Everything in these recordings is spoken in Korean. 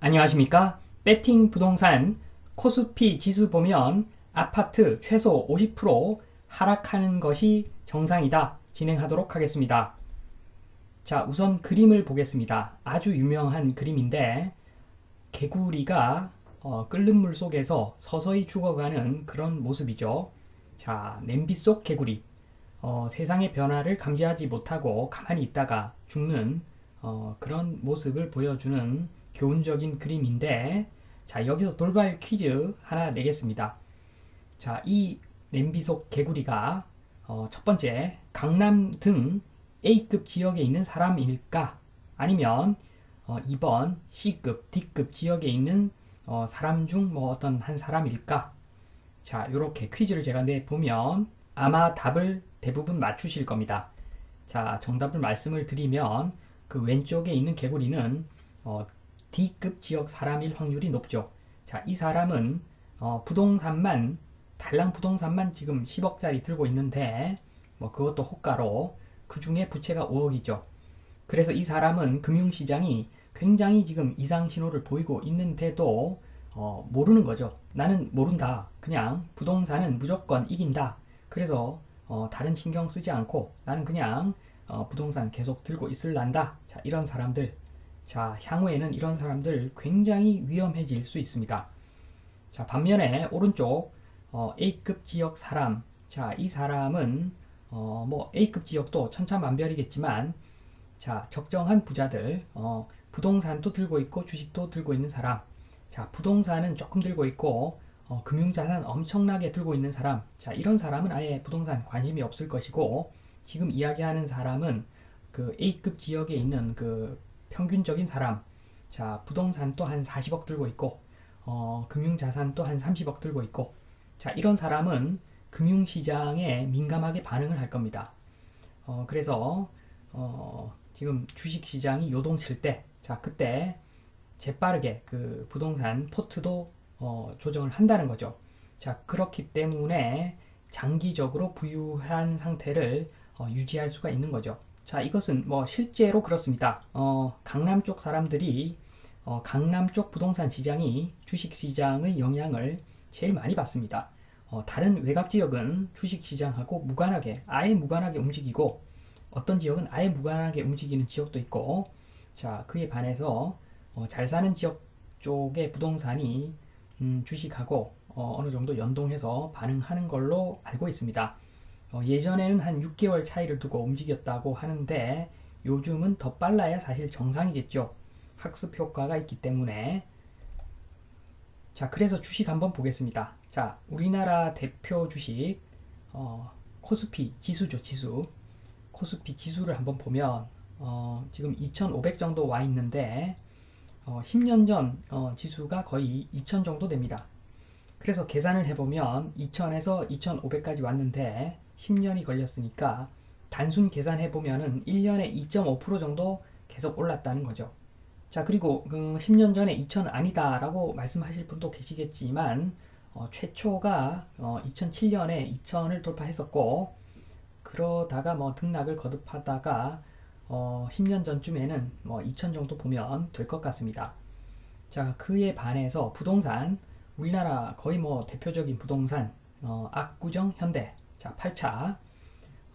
안녕하십니까? 배팅 부동산 코스피 지수 보면 아파트 최소 50% 하락하는 것이 정상이다. 진행하도록 하겠습니다. 자, 우선 그림을 보겠습니다. 아주 유명한 그림인데 개구리가 어, 끓는 물 속에서 서서히 죽어가는 그런 모습이죠. 자, 냄비 속 개구리. 어, 세상의 변화를 감지하지 못하고 가만히 있다가 죽는 어, 그런 모습을 보여주는 교훈적인 그림인데, 자, 여기서 돌발 퀴즈 하나 내겠습니다. 자, 이 냄비 속 개구리가 어, 첫 번째 강남 등 A급 지역에 있는 사람일까? 아니면 어, 2번 C급, D급 지역에 있는 어, 사람 중 뭐 어떤 한 사람일까? 자, 이렇게 퀴즈를 제가 내 보면 아마 답을 대부분 맞추실 겁니다. 자, 정답을 말씀을 드리면 그 왼쪽에 있는 개구리는 어, D급 지역 사람일 확률이 높죠. 자, 이 사람은 어, 부동산만 달랑 부동산만 지금 10억짜리 들고 있는데 뭐 그것도 호가로 그 중에 부채가 5억이죠. 그래서 이 사람은 금융시장이 굉장히 지금 이상 신호를 보이고 있는데도 어, 모르는 거죠. 나는 모른다. 그냥 부동산은 무조건 이긴다. 그래서 어, 다른 신경 쓰지 않고 나는 그냥 어, 부동산 계속 들고 있을란다. 자, 이런 사람들. 자, 향후에는 이런 사람들 굉장히 위험해질 수 있습니다. 자, 반면에 오른쪽 어, A급 지역 사람. 자, 이 사람은 어, 뭐 A급 지역도 천차만별이겠지만 자, 적정한 부자들, 어, 부동산도 들고 있고 주식도 들고 있는 사람. 자, 부동산은 조금 들고 있고 어, 금융자산 엄청나게 들고 있는 사람. 자, 이런 사람은 아예 부동산 관심이 없을 것이고 지금 이야기하는 사람은 그 A급 지역에 있는 그 평균적인 사람. 자, 부동산도 한 40억 들고 있고 어, 금융자산도 한 30억 들고 있고 자, 이런 사람은 금융시장에 민감하게 반응을 할 겁니다. 어, 그래서 어, 지금 주식시장이 요동칠 때, 자, 그때 재빠르게 그 부동산 포트도 어, 조정을 한다는 거죠. 자, 그렇기 때문에 장기적으로 부유한 상태를 어, 유지할 수가 있는 거죠. 자, 이것은 뭐 실제로 그렇습니다. 어, 강남 쪽 사람들이 어, 강남 쪽 부동산 시장이 주식 시장의 영향을 제일 많이 받습니다. 어, 다른 외곽 지역은 주식 시장하고 무관하게 아예 무관하게 움직이고 어떤 지역은 아예 무관하게 움직이는 지역도 있고 자 그에 반해서 어, 잘 사는 지역 쪽의 부동산이 음, 주식하고 어, 느 정도 연동해서 반응하는 걸로 알고 있습니다. 어, 예전에는 한 6개월 차이를 두고 움직였다고 하는데 요즘은 더 빨라야 사실 정상이겠죠. 학습 효과가 있기 때문에 자 그래서 주식 한번 보겠습니다. 자 우리나라 대표 주식 어, 코스피 지수죠 지수 코스피 지수를 한번 보면 어, 지금 2,500 정도 와 있는데 어, 10년 전 어, 지수가 거의 2,000 정도 됩니다. 그래서 계산을 해보면 2,000에서 2,500까지 왔는데 10년이 걸렸으니까 단순 계산해 보면 은 1년에 2.5% 정도 계속 올랐다는 거죠. 자 그리고 그 10년 전에 2,000 아니다 라고 말씀하실 분도 계시겠지만 어, 최초가 어, 2007년에 2,000을 돌파했었고 그러다가 뭐 등락을 거듭하다가 어, 10년 전쯤에는 뭐 2천 정도 보면 될 것 같습니다. 자, 그에 반해서 부동산 우리나라 거의 뭐 대표적인 부동산 어, 압구정 현대 자 8차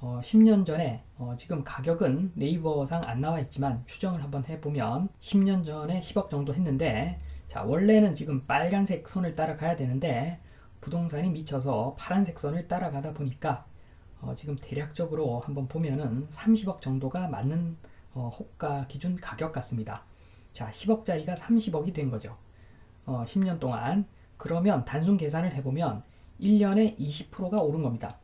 어, 10년 전에 어, 지금 가격은 네이버상 안 나와 있지만 추정을 한번 해보면 10년 전에 10억 정도 했는데 자 원래는 지금 빨간색 선을 따라가야 되는데 부동산이 미쳐서 파란색 선을 따라가다 보니까 어, 지금 대략적으로 한번 보면은 30억 정도가 맞는 어, 호가 기준 가격 같습니다. 자, 10억짜리가 30억이 된 거죠. 어, 10년 동안. 그러면 단순 계산을 해보면 1년에 20%가 오른 겁니다.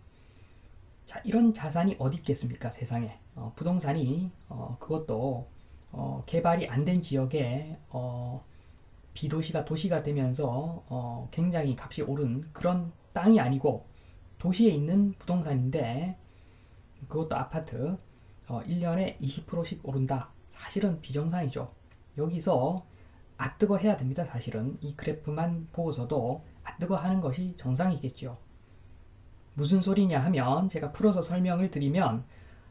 자, 이런 자산이 어디 있겠습니까, 세상에. 어, 부동산이, 어, 그것도, 어, 개발이 안 된 지역에, 어, 비도시가 도시가 되면서, 어, 굉장히 값이 오른 그런 땅이 아니고, 도시에 있는 부동산인데 그것도 아파트 어, 1년에 20%씩 오른다. 사실은 비정상이죠. 여기서 아뜨거 해야 됩니다. 사실은 이 그래프만 보고서도 아뜨거 하는 것이 정상이겠죠. 무슨 소리냐 하면 제가 풀어서 설명을 드리면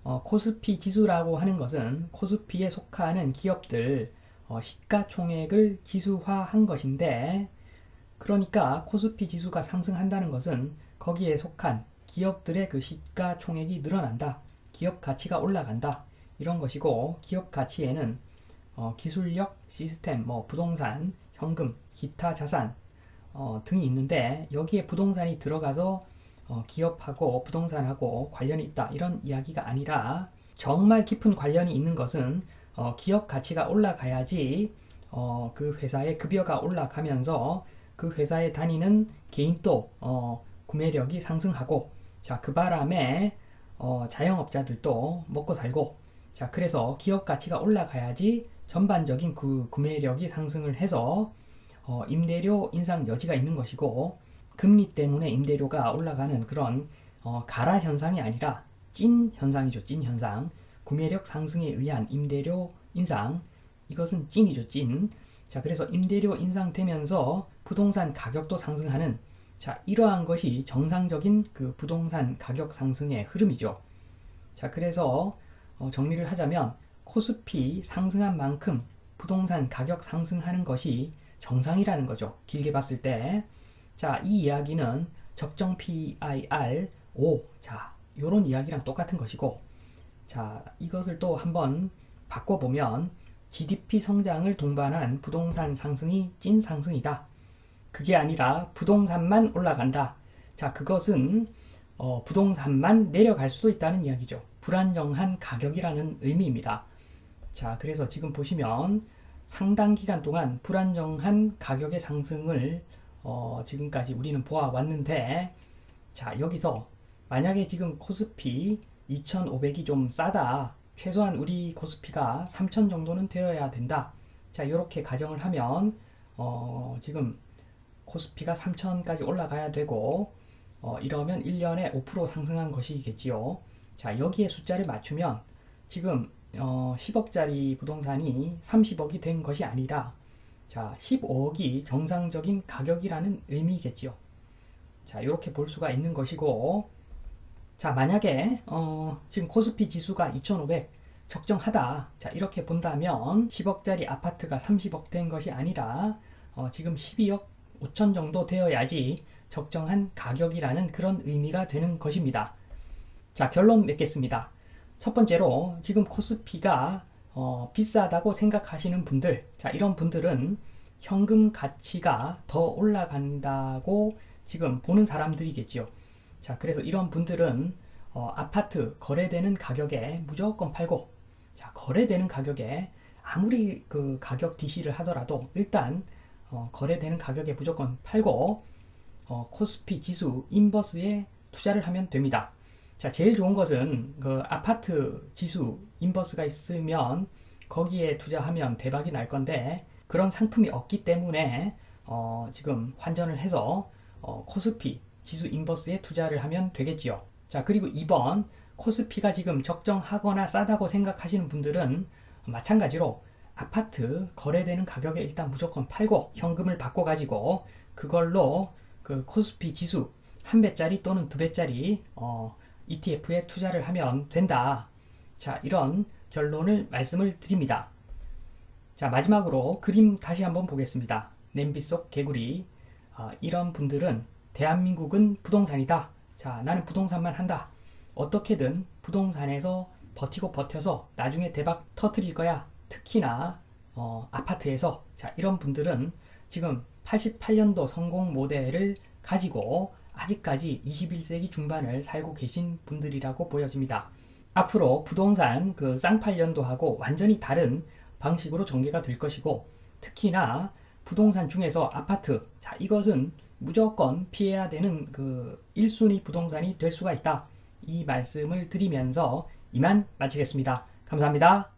어, 코스피 지수라고 하는 것은 코스피에 속하는 기업들 어, 시가총액을 지수화한 것인데 그러니까 코스피 지수가 상승한다는 것은 거기에 속한 기업들의 그 시가총액이 늘어난다. 기업 가치가 올라간다. 이런 것이고 기업 가치에는 어, 기술력, 시스템, 뭐 부동산, 현금, 기타 자산 어, 등이 있는데 여기에 부동산이 들어가서 어, 기업하고 부동산하고 관련이 있다 이런 이야기가 아니라 정말 깊은 관련이 있는 것은 어, 기업 가치가 올라가야지 어, 그 회사의 급여가 올라가면서 그 회사에 다니는 개인도 어, 구매력이 상승하고 자 그 바람에 어, 자영업자들도 먹고 살고 자 그래서 기업 가치가 올라가야지 전반적인 그 구매력이 상승을 해서 어, 임대료 인상 여지가 있는 것이고 금리 때문에 임대료가 올라가는 그런 어, 가라 현상이 아니라 찐 현상이죠 찐 현상 구매력 상승에 의한 임대료 인상 이것은 찐이죠 찐. 자 그래서 임대료 인상되면서 부동산 가격도 상승하는 자 이러한 것이 정상적인 그 부동산 가격 상승의 흐름이죠. 자 그래서 어, 정리를 하자면 코스피 상승한 만큼 부동산 가격 상승하는 것이 정상이라는 거죠. 길게 봤을 때. 자, 이 이야기는 적정 PIR 5. 자, 요런 이야기랑 똑같은 것이고. 자, 이것을 또 한번 바꿔보면 GDP 성장을 동반한 부동산 상승이 찐 상승이다. 그게 아니라 부동산만 올라간다. 자, 그것은 어, 부동산만 내려갈 수도 있다는 이야기죠. 불안정한 가격이라는 의미입니다. 자, 그래서 지금 보시면 상당 기간 동안 불안정한 가격의 상승을 어, 지금까지 우리는 보아왔는데, 자, 여기서 만약에 지금 코스피 2,500이 좀 싸다. 최소한 우리 코스피가 3,000 정도는 되어야 된다. 자, 이렇게 가정을 하면, 어, 지금 코스피가 3,000까지 올라가야 되고, 어, 이러면 1년에 5% 상승한 것이겠지요. 자, 여기에 숫자를 맞추면 지금 어, 10억짜리 부동산이 30억이 된 것이 아니라 자, 15억이 정상적인 가격이라는 의미겠지요. 자, 이렇게 볼 수가 있는 것이고 자, 만약에 어, 지금 코스피 지수가 2,500 적정하다. 자, 이렇게 본다면 10억짜리 아파트가 30억 된 것이 아니라 어, 지금 12억 5천 정도 되어야지 적정한 가격이라는 그런 의미가 되는 것입니다. 자, 결론 맺겠습니다. 첫 번째로 지금 코스피가 어, 비싸다고 생각하시는 분들, 자, 이런 분들은 현금 가치가 더 올라간다고 지금 보는 사람들이겠죠. 자, 그래서 이런 분들은 어, 아파트 거래되는 가격에 무조건 팔고, 자, 거래되는 가격에 아무리 그 가격 DC를 하더라도 일단 어, 거래되는 가격에 무조건 팔고 어, 코스피 지수 인버스에 투자를 하면 됩니다. 자, 제일 좋은 것은 그 아파트 지수 인버스가 있으면 거기에 투자하면 대박이 날 건데 그런 상품이 없기 때문에 어, 지금 환전을 해서 어, 코스피 지수 인버스에 투자를 하면 되겠지요. 자, 그리고 2번 코스피가 지금 적정하거나 싸다고 생각하시는 분들은 마찬가지로 아파트 거래되는 가격에 일단 무조건 팔고 현금을 바꿔 가지고 그걸로 그 코스피 지수 한 배짜리 또는 두 배짜리 어, ETF에 투자를 하면 된다. 자, 이런 결론을 말씀을 드립니다. 자, 마지막으로 그림 다시 한번 보겠습니다. 냄비 속 개구리. 아, 이런 분들은 대한민국은 부동산이다. 자, 나는 부동산만 한다. 어떻게든 부동산에서 버티고 버텨서 나중에 대박 터트릴 거야. 특히나 어, 아파트에서 자, 이런 분들은 지금 88년도 성공 모델을 가지고 아직까지 21세기 중반을 살고 계신 분들이라고 보여집니다. 앞으로 부동산 그 쌍팔년도하고 완전히 다른 방식으로 전개가 될 것이고 특히나 부동산 중에서 아파트 자 이것은 무조건 피해야 되는 그 1순위 부동산이 될 수가 있다. 이 말씀을 드리면서 이만 마치겠습니다. 감사합니다.